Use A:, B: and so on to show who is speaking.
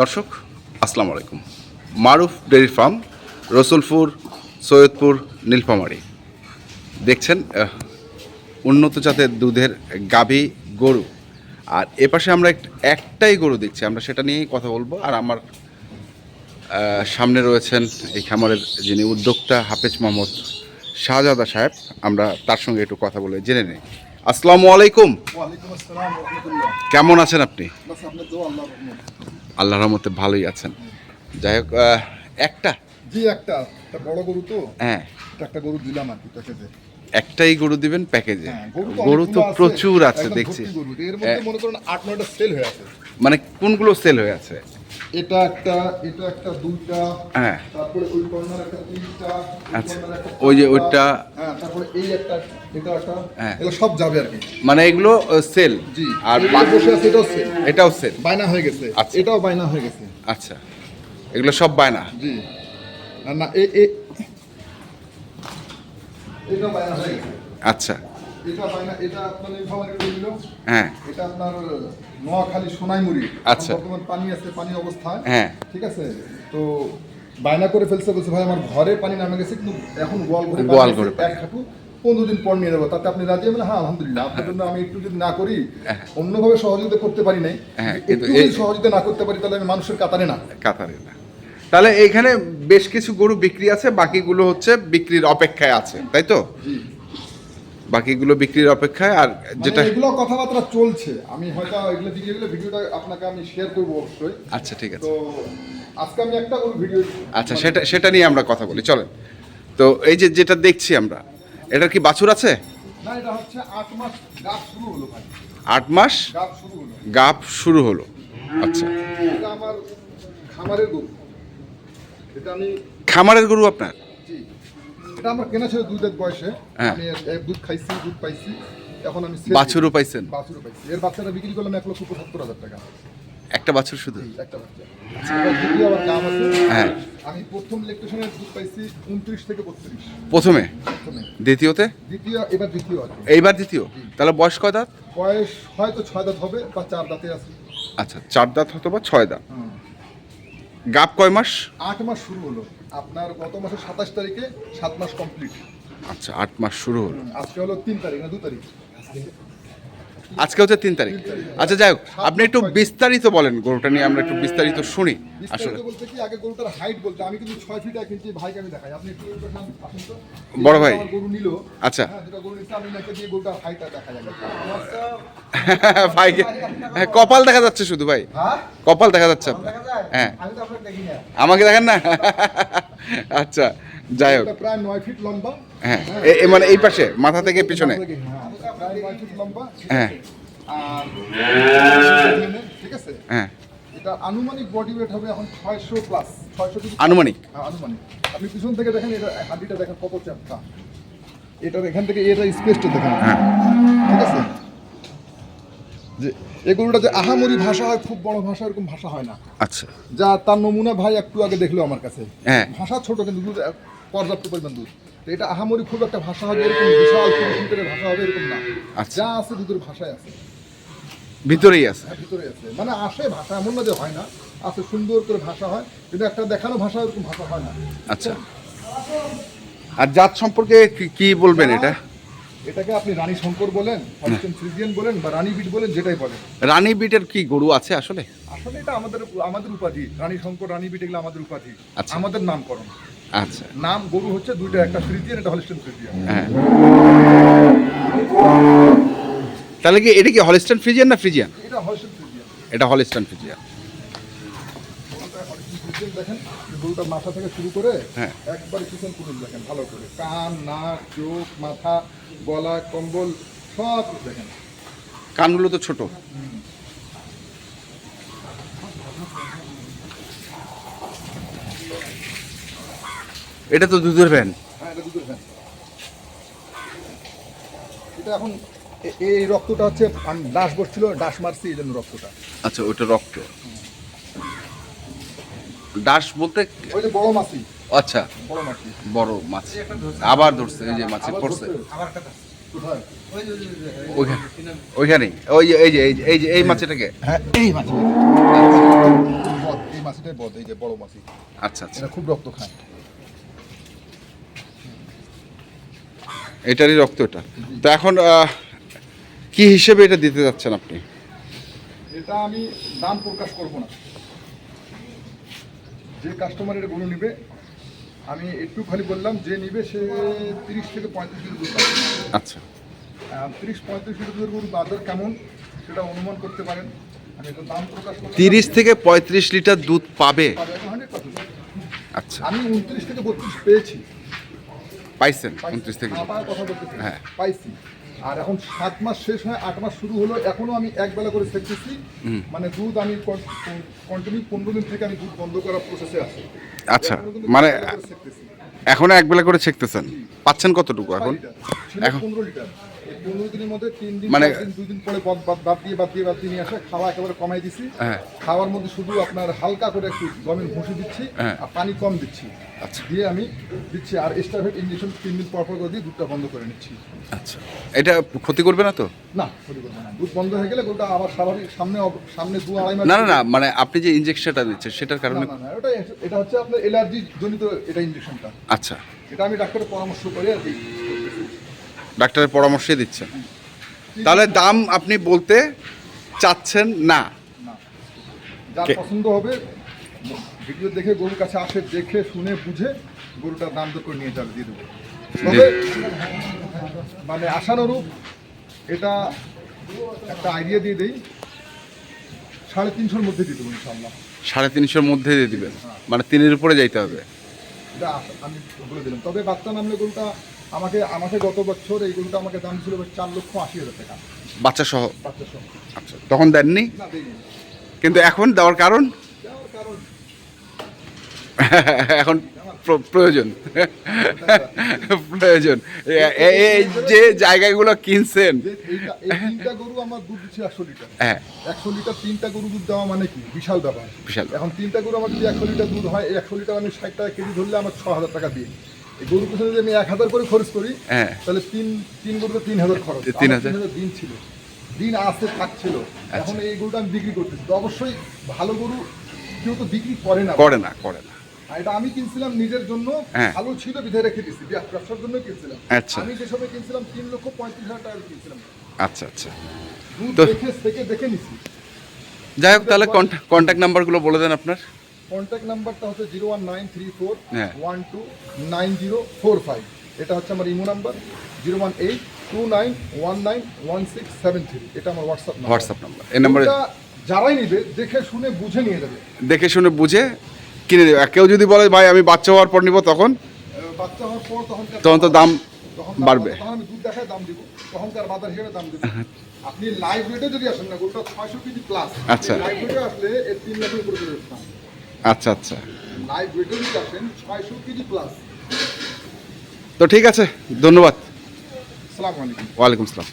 A: দর্শক আসসালামু আলাইকুম। Maruf dairy farm Rasulpur Saidpur Nilphamari. দেখছেন উন্নত জাতের দুধের গাভী গরু। আর এপাশে আমরা একটাই গরু দেখছি আমরা সেটা নিয়েই কথা বলব। আর আমার সামনে রয়েছেন এই খামারের যিনি উদ্যোক্তা হাফেজ মোহাম্মদ শাহজাদা সাহেব। আমরা তার সঙ্গে একটু কথা বলে জেনে নিই। আসসালামু আলাইকুম। কেমন আছেন আপনি? আল্লাহর রহমতে ভালোই আছেন। যাই হোক একটা।
B: জি একটা। একটা বড় গরু তো।
A: হ্যাঁ।
B: একটা গরু দিলাম আর কি প্যাকেজে।
A: একটাই গরু দিবেন প্যাকেজে।
B: হ্যাঁ
A: গরু তো প্রচুর আছে দেখছি।
B: গরু। এর মধ্যে। মনে করুন আট নয়টা সেল হয়ে আছে।
A: মানে কোনগুলো সেল হয়ে আছে?
B: এটা একটা এটা একটা দুইটা
A: হ্যাঁ।
B: তারপরে ওই কর্নার একটা তিনটা
A: আচ্ছা। ওই যে ওইটা
B: হ্যাঁ তারপরে এই একটা এটা একটা।
A: হ্যাঁ।
B: এগুলো সব যাবে আর কি।
A: মানে এগুলো সেল
B: জি।
A: আর
B: বসে আছে এটাও সেল
A: এটাও সেল
B: বায়না হয়ে গেছে।
A: আচ্ছা।
B: এটাও বায়না হয়ে গেছে।
A: আচ্ছা। এগুলো সব বায়না।
B: জি। না এ এ এটা বায়না হয়ে গেছে।
A: আচ্ছা।
B: এটা আপনার রইল
A: হ্যাঁ।
B: এটা আপনার নোয়াখালী সোনাইমুড়ি।
A: আচ্ছা।
B: বর্তমান পানি আছে পানি অবস্থায়।
A: হ্যাঁ।
B: ঠিক আছে? তো বায়না করে ফেলছে বলছে ভাই আমার ঘরে পানি নামে গেছে কিন্তু এখন গোয়াল ঘরে পানি
A: গোয়াল
B: আছে,
A: ঘরে পানি।
B: এক হাঁটু পনেরো দিন পর নিয়ে যাব তাতে আপনি রাজি? হবেন হ্যাঁ আলহামদুলিল্লাহ। আপনার জন্য আমি একটু যদি না করি অন্যভাবে সহযোগিতা করতে পারি নাই।
A: হ্যাঁ,
B: একটু যদি সহযোগিতা না করতে পারি তাহলে আমি মানুষের কাতারে না।
A: কাতারে না। তাহলে এইখানে বেশ কিছু গরু বিক্রি আছে বাকিগুলো হচ্ছে বিক্রির অপেক্ষায় আছে তাই তো? বাকিগুলো বিক্রির অপেক্ষায় আর যেটা
B: যেটা এগুলো কথাবার্তা চলছে। আমি হয়তো এগুলো ভিডিও এগুলো ভিডিওটা আপনাকে আমি শেয়ার করব অবশ্যই।
A: আচ্ছা ঠিক আছে।
B: তো আজকে আমি একটা করে ভিডিও
A: আচ্ছা সেটা সেটা নিয়ে আমরা কথা বলি চলেন। তো এই যে যেটা দেখছি আমরা এটার কি বাছুর আছে?
B: না এটা হচ্ছে আট মাস গাছ শুরু হলো ভাই।
A: আট মাস
B: গাছ শুরু হলো।
A: গাপ শুরু হলো। আচ্ছা।
B: এটা আমার খামারের গরু। এটা আমি
A: খামারের গরু আপনার?
B: এটা আমার কেনা ছিল দাঁত বয়সে।
A: হ্যাঁ।
B: আমি এক- দুধ খাইছি দুধ পাইছি। এখন আমি
A: বাছুরও পাইছেন?
B: বাছুরও পাইছি। এর বাচ্চাটা বিক্রি করলাম এক লক্ষ পঁচাত্তর হাজার টাকা।
A: একটা বাছুর শুধু?
B: একটা বাচ্চা। আবার
A: হ্যাঁ।
B: আমি প্রথম ইলেকট্রিশনের দুধ পাইছি উনত্রিশ থেকে বত্রিশ।
A: প্রথমে?
B: প্রথমে।
A: দ্বিতীয়তে?
B: দ্বিতীয় এবার দ্বিতীয় আছে
A: এইবার দ্বিতীয়? তাহলে বয়স কয় দাঁত?
B: বয়স হয়তো ছয় দাঁত হবে বা চার দাঁতে আছে।
A: আচ্ছা চার দাঁত হতো বা ছয় দাঁত। গাপ কয় মাস?
B: আট মাস শুরু হলো। আপনার গত মাসের সাতাশ তারিখে সাত মাস কমপ্লিট
A: আচ্ছা আট মাস শুরু হলো।
B: আজকে হলো তিন তারিখ না দু তারিখ?
A: আজকে হচ্ছে তিন তারিখ। আচ্ছা যাই হোক আপনি একটু বিস্তারিত বলেন গরুটা নিয়ে আমরা একটু বিস্তারিত শুনি আসলে।
B: বলতে কি আগে গরুটার হাইট বলতে আমি কিন্তু ছয় ফিট এক ভাইকে আমি দেখাই। আপনি একটু এখানে আসুন তো।
A: বড় ভাই।
B: গরু নিল
A: আচ্ছা।
B: হ্যাঁ গরু নিচ্ছে আমি নাকি দিয়ে গরুটার হাইটটা দেখা যাবে
A: ভাই হ্যাঁ, কপাল দেখা যাচ্ছে শুধু ভাই।
B: হ্যাঁ?
A: কপাল দেখা যাচ্ছে আপনার। হ্যাঁ। আমাকে দেখেন না? আচ্ছা যাই হোক।
B: প্রায় নয় ফিট লম্বা।
A: হ্যাঁ মানে এই পাশে মাথা থেকে পিছনে।
B: হ্যাঁ, ঠিক
A: হ্যাঁ।
B: আছে?
A: হ্যাঁ।
B: এটা আনুমানিক বডি ওয়েট হবে এখন ছয়শো প্লাস ছয়শো
A: আনুমানিক
B: আনুমানিক আপনি পিছন থেকে দেখেন এটা দেখেন কত চ্যাপটা এটার এখান থেকে এটা স্পেসটা দেখেন ঠিক আছে যে এগুলোটা যে আহামরি ভাষা হয় খুব বড় ভাষা এরকম ভাষা হয় না।
A: আচ্ছা।
B: যা তার নমুনা ভাই একটু আগে দেখল আমার কাছে।
A: হ্যাঁ।
B: ভাষা ছোট কিন্তু পর্যাপ্ত পরিমাণ দুধ। তো এটা আহামরি খুব একটা ভাষা হবে এরকম বিশাল কিলোমিটারের ভাষা হবে এরকম না।
A: আচ্ছা।
B: যা আছে দুধের ভাষায় আছে।
A: ভিতরেই আছে।
B: হ্যাঁ, ভিতরে আছে। মানে আসে ভাষা এমন না যে হয় না। আছে সুন্দর করে ভাষা হয়। কিন্তু একটা দেখানো ভাষা এরকম ভাষা হয় না।
A: আচ্ছা। আর জাত সম্পর্কে কি- বলবেন এটা?
B: এটাকে আপনি রানী শঙ্কর বলেন হলিস্টিয়ান ফ্রিজিয়ান বলেন বা রানী বিট বলেন যেটাই বলেন।
A: রানী বিটের কি গরু আছে আসলে?
B: আসলে এটা আমাদের আমাদের উপাধি। রানী শঙ্কর রানী বিট এগুলো আমাদের উপাধি।
A: আচ্ছা।
B: আমাদের নামকরণ।
A: আচ্ছা।
B: নাম গরু হচ্ছে দুইটা একটা ফ্রিজিয়ান একটা হলিস্টিয়ান ফ্রিজিয়ান।
A: হ্যাঁ। তাহলে কি এটা কি হলিস্টান ফ্রিজিয়ান না ফ্রিজিয়ান?
B: এটা হলিস্টিয়ান ফ্রিজিয়ান।
A: এটা হলিস্টান ফ্রিজিয়ান।
B: দেখেন গরুটার মাথা থেকে শুরু করে
A: হ্যাঁ।
B: একবার পিছন পুরুষ দেখেন ভালো করে। কান নাক চোখ মাথা গলা কম্বল সব দেখেন।
A: কানগুলো তো ছোট। এটা তো দুধের ভ্যান
B: হ্যাঁ এটা দুধের ফ্যান। এটা এখন এই রক্তটা হচ্ছে ডাস বসছিল ডাস মারছি এই জন্য রক্তটা।
A: আচ্ছা ওইটা রক্ত। ডাস বলতে
B: ওই যে বড় মাছি।
A: আচ্ছা
B: বড় মাছি।
A: বড় মাছ। আবার ধরছে এই যে মাছে পড়ছে।
B: ধরছে। কোথায়?
A: ওইখানে ওই যে এই যে এই যে এই যে এই মাছটাকে।
B: হ্যাঁ এই মাছ। এই মাছটাই বদ এই যে বড় মাছি।
A: আচ্ছা আচ্ছা।
B: খুব রক্ত খায়।
A: এটারই রক্ত এটা তো এখন কি হিসেবে এটা দিতে যাচ্ছেন আপনি?
B: এটা আমি দাম প্রকাশ করব না। যে কাস্টমার এটা গরু নিবে আমি একটু খালি বললাম যে নিবে সে তিরিশ থেকে পঁয়ত্রিশ লিটার দুধ পাবে।
A: আচ্ছা।
B: তিরিশ পঁয়ত্রিশ লিটার দুধের গরু বাজার কেমন সেটা অনুমান করতে পারেন। দাম প্রকাশ
A: তিরিশ থেকে পঁয়ত্রিশ লিটার দুধ পাবে?
B: পাবে এখন 100%
A: আচ্ছা।
B: আমি উনত্রিশ থেকে বত্রিশ পেয়েছি।
A: পাইছেন উনত্রিশ থেকে হ্যাঁ।
B: পাইছি। আর এখন সাত মাস শেষ হয় আট মাস শুরু হলো এখনও আমি এক বেলা করে শেখতেছি মানে দুধ আমি কন্টিনিউ পনেরো দিন থেকে আমি দুধ বন্ধ করার প্রসেসে আছি।
A: আচ্ছা মানে এখনও এক বেলা করে শেখতেছেন পাচ্ছেন কতটুকু এখন? এখন-
B: পনেরো লিটার। পনেরো দিনের মধ্যে তিন দিন
A: মানে-
B: দুই দিন পরে বাদ দিয়ে বাদ দিয়ে বাদ দিয়ে নিয়ে আসে। খাওয়া একেবারে কমাই দিছি।
A: হ্যাঁ।
B: খাওয়ার মধ্যে শুধু আপনার হালকা করে একটু গমের ভুসি দিচ্ছি
A: হ্যাঁ।
B: আর পানি কম দিচ্ছি।
A: আচ্ছা।
B: দিয়ে আমি দিচ্ছি আর এক্সট্রাভেট ইঞ্জেকশন তিন দিন পর পর করে দিয়ে দুধটা বন্ধ করে নিচ্ছি।
A: আচ্ছা। এটা ক্ষতি করবে না তো?
B: না ক্ষতি করবে না। দুধ বন্ধ হয়ে গেলে গরুটা আবার স্বাভাবিক সামনে সামনে দু আড়াই মাস
A: না না মানে আপনি যে ইনজেকশনটা দিচ্ছেন সেটার কারণে
B: ওটা এটা হচ্ছে আপনার এলার্জি জনিত এটা ইঞ্জেকশনটা
A: আচ্ছা।
B: এটা আমি ডাক্তারের পরামর্শ করে আর কি।
A: ডাক্তারের পরামর্শই দিচ্ছেন। তাহলে দাম আপনি বলতে চাচ্ছেন না।
B: না যার পছন্দ হবে ভিডিও দেখে গরুর কাছে আসে দেখে শুনে বুঝে গরুটার দাম দর করে নিয়ে যাবে দিয়ে দেবো। তবে মানে আশানুরূপ এটা একটা আইডিয়া দিয়ে দেই সাড়ে তিনশোর মধ্যে দিয়ে দেবো ইনশাল্লাহ
A: সাড়ে তিনশোর মধ্যে দিয়ে দিবেন? মানে তিনের উপরে যাইতে হবে?
B: এটা আমি বলে দিলাম। তবে বাচ্চা নামলে গরুটা আমাকে আমাকে গত বছর এই গরুটা আমাকে দাম ছিল চার লক্ষ আশি হাজার টাকা।
A: বাচ্চা সহ
B: বাচ্চা সহ
A: আচ্ছা তখন দেননি? কিন্তু এখন দেওয়ার কারণ? এখন প্রয়োজন। প্রয়োজন। এই যে জায়গাগুলো কিনছেন।
B: তিনটা গরু আমার দুধ দিচ্ছে একশো লিটার।
A: হ্যাঁ।
B: একশো লিটার তিনটা গরু দুধ দেওয়া মানে কি? বিশাল ব্যাপার।
A: বিশাল।
B: এখন তিনটা গরু আমার যদি একশো লিটার দুধ হয় একশো লিটার আমি ষাট টাকা কেজি ধরলে আমার ছ হাজার টাকা দিই। এই গরু পিছনে যদি আমি এক হাজার করে খরচ করি
A: হ্যাঁ।
B: তাহলে তিন তিন গরুতে তিন হাজার খরচ।
A: তিন হাজার।
B: দিন ছিল। দিন আসতে থাকছিল। এখন এই গরুটা আমি বিক্রি করতেছি। তো অবশ্যই ভালো গরু কেউ তো বিক্রি করে না।
A: করে না করে না।
B: এটা আমি কিনছিলাম নিজের জন্য।
A: হ্যাঁ।
B: ভালো ছিল বিধে রেখে দিচ্ছি ব্যবসার জন্য কিনছিলাম।
A: আচ্ছা।
B: আমি যে সময় কিনছিলাম তিন লক্ষ পঁয়ত্রিশ হাজার টাকা কিনছিলাম।
A: আচ্ছা আচ্ছা।
B: দেখে থেকে দেখে নিছি।
A: যাই হোক তাহলে কন্ট্যাক্ট নাম্বারগুলো বলে দেন আপনার।
B: কন্ট্যাক্ট নাম্বারটা হচ্ছে zero one nine three four. One two nine zero four five এটা হচ্ছে আমার imo number zero one eight two nine one nine one six seven three এটা আমার হোয়াটসঅ্যাপ নাম্বার
A: হোয়াটসঅ্যাপ নাম্বার এই নাম্বারে
B: যারাই নিবে দেখে শুনে বুঝে নিয়ে যাবে।
A: দেখে শুনে বুঝে কিনে দেবে। কেউ যদি বলে ভাই আমি বাচ্চা হওয়ার পর নিব তখন?
B: বাচ্চা হওয়ার পর তখন
A: তখন তো দাম বাড়বে।
B: তখন আমি দুধ দেখায় দাম দিব। তখন তার বাজার হিসেবে দাম দিব। আপনি লাইভ রেটে যদি আসেন না গোটা ছয়শো কেজি প্লাস
A: আচ্ছা।
B: লাইভ রেটে আসলে এর তিন লাখের উপরে
A: আচ্ছা আচ্ছা।
B: লাইভ রেটে যদি ছয়শো কেজি প্লাস
A: তো ঠিক আছে ধন্যবাদ।
B: আসসালামু আলাইকুম।
A: ওয়ালাইকুম আসসালাম